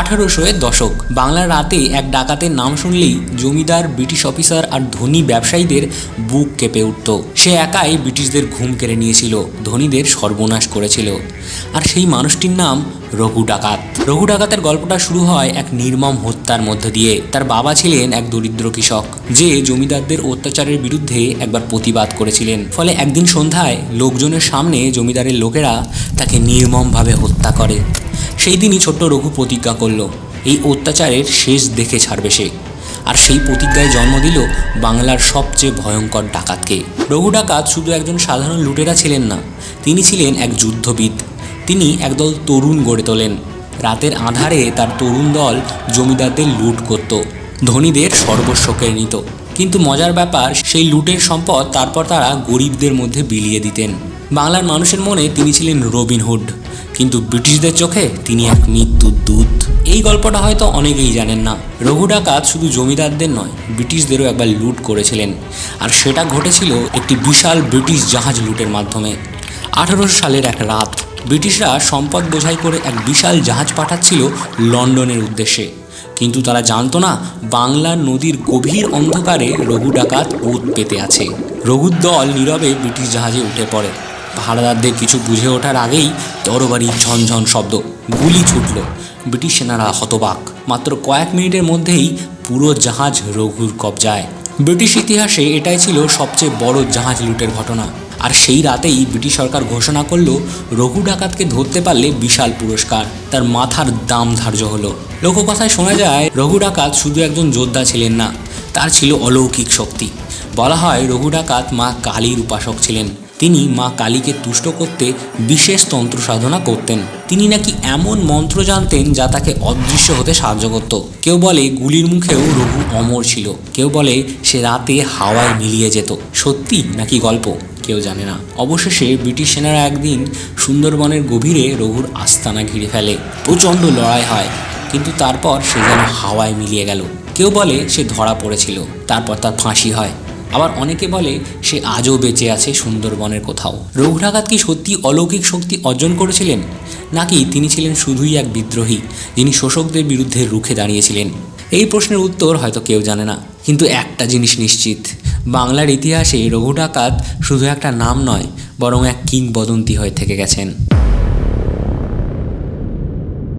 আঠারোশো এর দশক। বাংলার রাতে এক ডাকাতের নাম শুনলেই জমিদার, ব্রিটিশ অফিসার আর ধনী ব্যবসায়ীদের বুক কেঁপে উঠত। সে একাই ব্রিটিশদের ঘুম কেড়ে নিয়েছিল, ধনীদের সর্বনাশ করেছিল। আর সেই মানুষটির নাম রঘু ডাকাত। রঘু ডাকাতের গল্পটা শুরু হয় এক নির্মম হত্যার মধ্য দিয়ে। তার বাবা ছিলেন এক দরিদ্র কৃষক, যে জমিদারদের অত্যাচারের বিরুদ্ধে একবার প্রতিবাদ করেছিলেন। ফলে একদিন সন্ধ্যায় লোকজনের সামনে জমিদারের লোকেরা তাকে নির্মমভাবে হত্যা করে। সেই দিনই ছোট্ট রঘু প্রতিজ্ঞা করল, এই অত্যাচারের শেষ দেখে ছাড়বে সে। আর সেই প্রতিজ্ঞায় জন্ম দিল বাংলার সবচেয়ে ভয়ঙ্কর ডাকাতকে। রঘু ডাকাত শুধু একজন সাধারণ লুটেরা ছিলেন না, তিনি ছিলেন এক যুদ্ধবিদ। তিনি একদল তরুণ গড়ে তোলেন। রাতের আধারে তার তরুণ দল জমিদারদের লুট করত, ধনীদের সর্বস্ব কেড়ে নিত। কিন্তু মজার ব্যাপার, সেই লুটের সম্পদ তারপর তারা গরিবদের মধ্যে বিলিয়ে দিতেন। বাংলার মানুষের মনে তিনি ছিলেন রবিনহুড কিন্তু ব্রিটিশদের চোখে তিনি এক মৃত্যুর দূত। এই গল্পটা হয়তো অনেকেই জানেন না। রঘু ডাকাত শুধু জমিদারদের নয়, ব্রিটিশদেরও একবার লুট করেছিলেন। আর সেটা ঘটেছিল একটি বিশাল ব্রিটিশ জাহাজ লুটের মাধ্যমে। আঠারোশো সালের এক রাত, ব্রিটিশরা সম্পদ বোঝাই করে এক বিশাল জাহাজ পাঠাচ্ছিল লন্ডনের উদ্দেশ্যে। কিন্তু তারা জানতো না বাংলার নদীর গভীর অন্ধকারে রঘু ডাকাত ওত পেতে আছে। রঘুর দল নীরবে ব্রিটিশ জাহাজে উঠে পড়ে। ভাড়াদারদের কিছু বুঝে ওঠার আগেই তরবারি ঝনঝন শব্দ, গুলি ছুটল। ব্রিটিশ সেনারা হতবাক। মাত্র কয়েক মিনিটের মধ্যেই পুরো জাহাজ রঘুর কবজায়। ব্রিটিশ ইতিহাসে এটাই ছিল সবচেয়ে বড় জাহাজ লুটের ঘটনা। আর সেই রাতেই ব্রিটিশ সরকার ঘোষণা করল, রঘু ডাকাতকে ধরতে পারলে বিশাল পুরস্কার। তার মাথার দাম ধার্য হলো। লোককথায় শোনা যায়, রঘু ডাকাত শুধু একজন যোদ্ধা ছিলেন না, তার ছিল অলৌকিক শক্তি। বলা হয় রঘু ডাকাত মা কালীর উপাসক ছিলেন। তিনি মা কালীকে তুষ্ট করতে বিশেষ তন্ত্র সাধনা করতেন। তিনি নাকি এমন মন্ত্র জানতেন যা তাকে অদৃশ্য হতে সাহায্য করত। কেউ বলে গুলির মুখেও রঘু অমর ছিল। কেউ বলে সে রাতে হাওয়ায় মিলিয়ে যেত। সত্যি নাকি গল্প? কেউ জানে না। অবশেষে ব্রিটিশ সেনারা একদিন সুন্দরবনের গভীরে রঘুর আস্তানা ঘিরে ফেলে। প্রচণ্ড লড়াই হয়, কিন্তু তারপর সে যেন হাওয়ায় মিলিয়ে গেল। কেউ বলে সে ধরা পড়েছিল, তারপর তার ফাঁসি হয়। আবার অনেকে বলে সে আজও বেঁচে আছে সুন্দরবনের কোথাও। রঘু ডাকাত কি সত্যি অলৌকিক শক্তি অর্জন করেছিলেন? নাকি তিনি ছিলেন শুধুই এক বিদ্রোহী, যিনি শোষকদের বিরুদ্ধে রুখে দাঁড়িয়েছিলেন? এই প্রশ্নের উত্তর হয়তো কেউ জানে না, কিন্তু একটা জিনিস নিশ্চিত। বাংলার ইতিহাসে রঘু ডাকাত শুধু একটা নাম নয়, বরং এক কিংবদন্তি হয়ে থেকে গেছেন।